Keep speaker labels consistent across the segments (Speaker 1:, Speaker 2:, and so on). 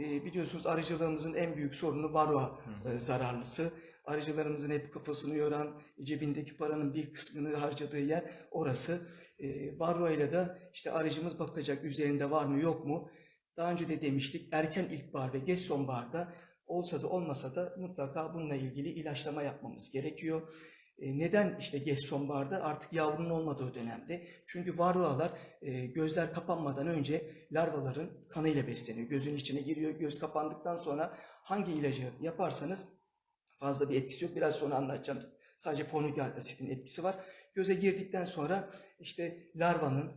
Speaker 1: e, biliyorsunuz arıcılığımızın en büyük sorunu varroa e, zararlısı. Arıcılarımızın hep kafasını yoran, cebindeki paranın bir kısmını harcadığı yer orası. E, varroa ile de işte arıcımız bakacak üzerinde var mı yok mu? Daha önce de demiştik erken ilkbahar ve geç sonbaharda olsa da olmasa da mutlaka bununla ilgili ilaçlama yapmamız gerekiyor. E, Neden işte geç sonbaharda artık yavrunun olmadığı dönemde? Çünkü varroalar e, gözler kapanmadan önce larvaların kanıyla besleniyor. Gözün içine giriyor. Göz kapandıktan sonra hangi ilacı yaparsanız fazla bir etkisi yok. Biraz sonra anlatacağım. Sadece formik asitin etkisi var. Göze girdikten sonra işte larvanın,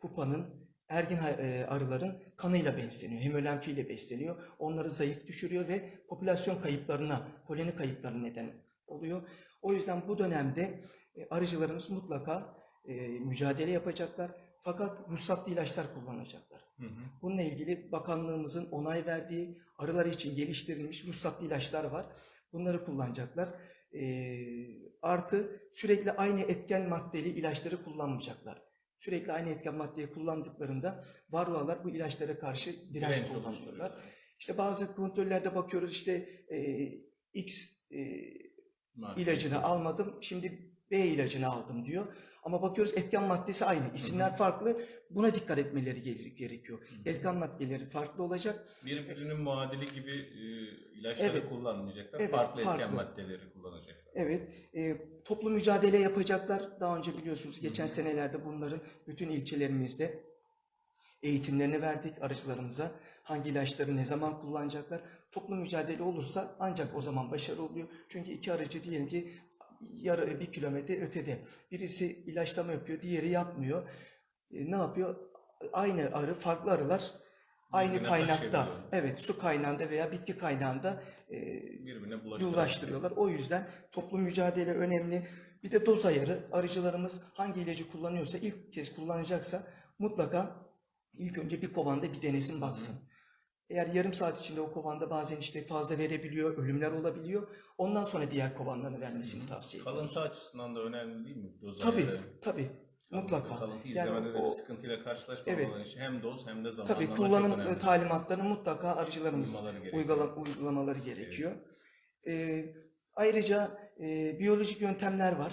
Speaker 1: pupanın, ergin e, arıların kanıyla besleniyor. Hemolenfiyle besleniyor. Onları zayıf düşürüyor ve popülasyon kayıplarına, koloni kayıplarına neden oluyor. O yüzden bu dönemde e, arıcılarımız mutlaka e, mücadele yapacaklar. Fakat ruhsatlı ilaçlar kullanacaklar. Bununla ilgili bakanlığımızın onay verdiği arılar için geliştirilmiş ruhsatlı ilaçlar var. Bunları kullanacaklar. E, artı sürekli aynı etken maddeli ilaçları kullanmayacaklar. Sürekli aynı etken maddeyi kullandıklarında varroalar bu ilaçlara karşı direnç
Speaker 2: Direnç
Speaker 1: kullanıyorlar. İşte bazı kontrollerde bakıyoruz işte e, X e,
Speaker 2: Maalesef.
Speaker 1: ilacını almadım, şimdi B ilacını aldım diyor. Ama bakıyoruz etken maddesi aynı, isimler farklı. Buna dikkat etmeleri gere- gerekiyor. Etken maddeleri farklı olacak.
Speaker 2: Birbirinin muadili gibi e, ilaçları
Speaker 1: Evet.
Speaker 2: kullanmayacaklar.
Speaker 1: Evet,
Speaker 2: farklı, etken
Speaker 1: farklı.
Speaker 2: maddeleri kullanacaklar.
Speaker 1: Evet, e, toplu mücadele yapacaklar. Daha önce biliyorsunuz geçen senelerde bunların bütün ilçelerimizde eğitimlerini verdik arıcılarımıza. Hangi ilaçları ne zaman kullanacaklar. Toplu mücadele olursa ancak o zaman başarı oluyor. Çünkü iki arıcı diyelim ki yarı bir kilometre ötede. Birisi ilaçlama yapıyor, diğeri yapmıyor. E, ne yapıyor? Aynı arı, farklı arılar aynı
Speaker 2: Birbirine
Speaker 1: kaynakta, evet su kaynağında veya bitki kaynağında e,
Speaker 2: Birbirine bulaştırıyor.
Speaker 1: ulaştırıyorlar. O yüzden toplu mücadele önemli. Bir de doz ayarı. Arıcılarımız hangi ilacı kullanıyorsa ilk kez kullanacaksa mutlaka ilk önce bir kovanda bir denesin baksın. Eğer yarım saat içinde o kovanda bazen işte fazla verebiliyor, ölümler olabiliyor. Ondan sonra diğer kovanlarını vermesini tavsiye ediyoruz.
Speaker 2: Kalıntı açısından da önemli değil mi? Doz
Speaker 1: Tabii,
Speaker 2: ayarı.
Speaker 1: tabii.
Speaker 2: Kalıntı-
Speaker 1: Mutlaka.
Speaker 2: Kalıntı
Speaker 1: Yani o-
Speaker 2: bir sıkıntıyla karşılaşmamaları için hem doz hem de zamanlama
Speaker 1: Tabii
Speaker 2: çok
Speaker 1: kullanım e, talimatlarını mutlaka arıcılarımız
Speaker 2: Uymaları gerekiyor.
Speaker 1: uygula- uygulamaları gerekiyor. Ee, ayrıca e, biyolojik yöntemler var.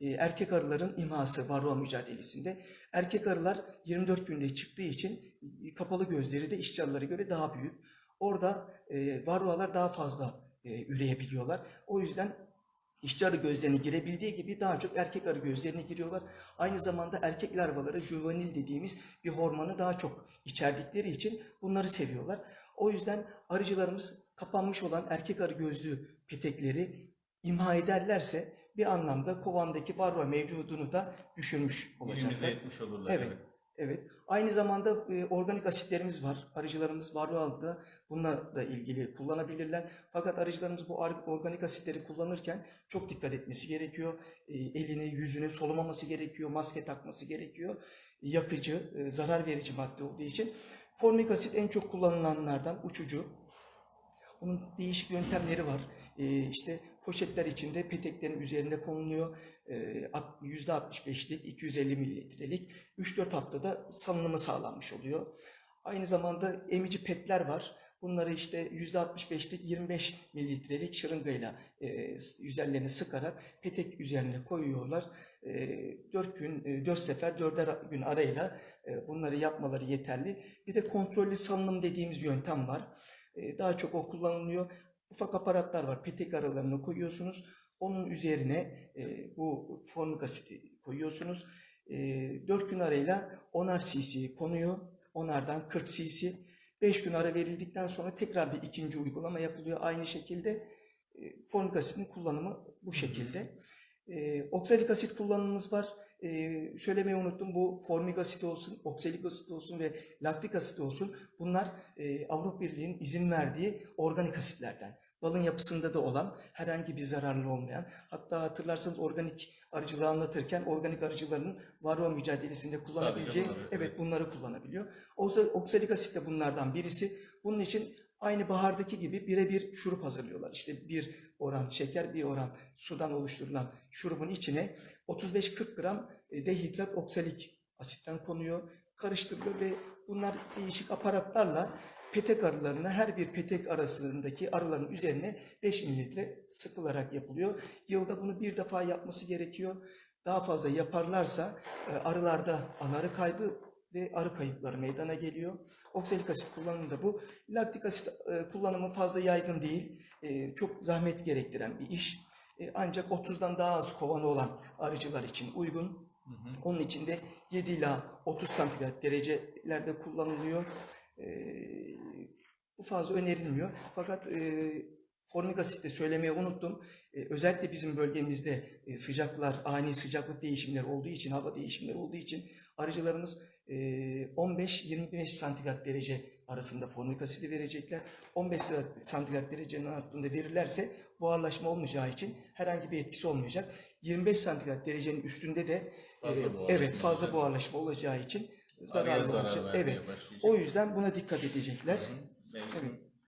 Speaker 1: E, erkek arıların imhası varroa mücadelesinde. Erkek arılar 24 günde çıktığı için e, kapalı gözleri de işçi arılara göre daha büyük. Orada e, varroalar daha fazla e, üreyebiliyorlar. O yüzden İşçi arı gözlerine girebildiği gibi daha çok erkek arı gözlerine giriyorlar. Aynı zamanda erkek larvaları juvenil dediğimiz bir hormonu daha çok içerdikleri için bunları seviyorlar. O yüzden arıcılarımız kapanmış olan erkek arı gözlü petekleri imha ederlerse bir anlamda kovandaki varroa mevcudunu da düşürmüş olacaklar.
Speaker 2: etmiş olurlar.
Speaker 1: Evet. Evet. Aynı zamanda e, organik asitlerimiz var. Arıcılarımız varroalıkta bununla da ilgili kullanabilirler. Fakat arıcılarımız bu organik asitleri kullanırken çok dikkat etmesi gerekiyor. E, elini, yüzünü solumaması gerekiyor. Maske takması gerekiyor. Yakıcı, e, zarar verici madde olduğu için. Formik asit en çok kullanılanlardan uçucu. Bunun değişik yöntemleri var. Ee, işte poşetler içinde peteklerin üzerine konuluyor. Ee, at- %65'lik, 250 mililitrelik 3-4 haftada salınımı sağlanmış oluyor. Aynı zamanda emici petler var. Bunları işte %65'lik 25 mililitrelik şırıngayla e, üzerlerine sıkarak petek üzerine koyuyorlar. E, 4 gün, e, 4 sefer 4'er gün arayla e, bunları yapmaları yeterli. Bir de kontrollü salınım dediğimiz yöntem var. E, daha çok o kullanılıyor. Ufak aparatlar var. Petek aralarına koyuyorsunuz. Onun üzerine e, bu formik asiti koyuyorsunuz. E, 4 gün arayla 10'ar cc konuyor. Onardan 40 cc. 5 gün ara verildikten sonra tekrar bir ikinci uygulama yapılıyor. Aynı şekilde e, formik asitin kullanımı bu şekilde. E, oksalik asit kullanımımız var. E, söylemeyi unuttum. Bu formik asit olsun, oksalik asit olsun ve laktik asit olsun. Bunlar e, Avrupa Birliği'nin izin verdiği organik asitlerden. Balın yapısında da olan, herhangi bir zararlı olmayan, hatta hatırlarsanız organik arıcılığı anlatırken organik arıcıların varroa mücadelesinde kullanabileceği,
Speaker 2: bunları,
Speaker 1: evet,
Speaker 2: evet.
Speaker 1: bunları kullanabiliyor. Oza- Oksalik asit de bunlardan birisi. Bunun için aynı bahardaki gibi birebir şurup hazırlıyorlar. İşte bir oran şeker, bir oran sudan oluşturulan şurubun içine 35-40 gram e, dehidrat oksalik asitten konuyor, karıştırılıyor ve bunlar değişik aparatlarla petek arılarına her bir petek arasındaki arıların üzerine 5 mililitre sıkılarak yapılıyor. Yılda bunu bir defa yapması gerekiyor. Daha fazla yaparlarsa e, arılarda anarı kaybı ve arı kayıpları meydana geliyor. Oksalik asit kullanımı da bu. Laktik asit e, kullanımı fazla yaygın değil. E, çok zahmet gerektiren bir iş. Ancak 30'dan daha az kovanı olan arıcılar için uygun. Onun için de 7 ila 30 santigrat derecelerde kullanılıyor. Bu fazla önerilmiyor. Fakat e, formik asit de söylemeyi unuttum. E, özellikle bizim bölgemizde e, sıcaklar, ani sıcaklık değişimleri olduğu için, hava değişimleri olduğu için arıcılarımız e, 15-25 santigrat derece arasında formik asidi verecekler. 15 santigrat derecenin altında verirlerse buharlaşma olmayacağı için herhangi bir etkisi olmayacak. 25 santigrat derecenin üstünde de
Speaker 2: Fazla
Speaker 1: e, evet fazla buharlaşma olacağı için zararlı
Speaker 2: zarar
Speaker 1: olacak. Evet. O yüzden buna dikkat edecekler.
Speaker 2: 没。嗯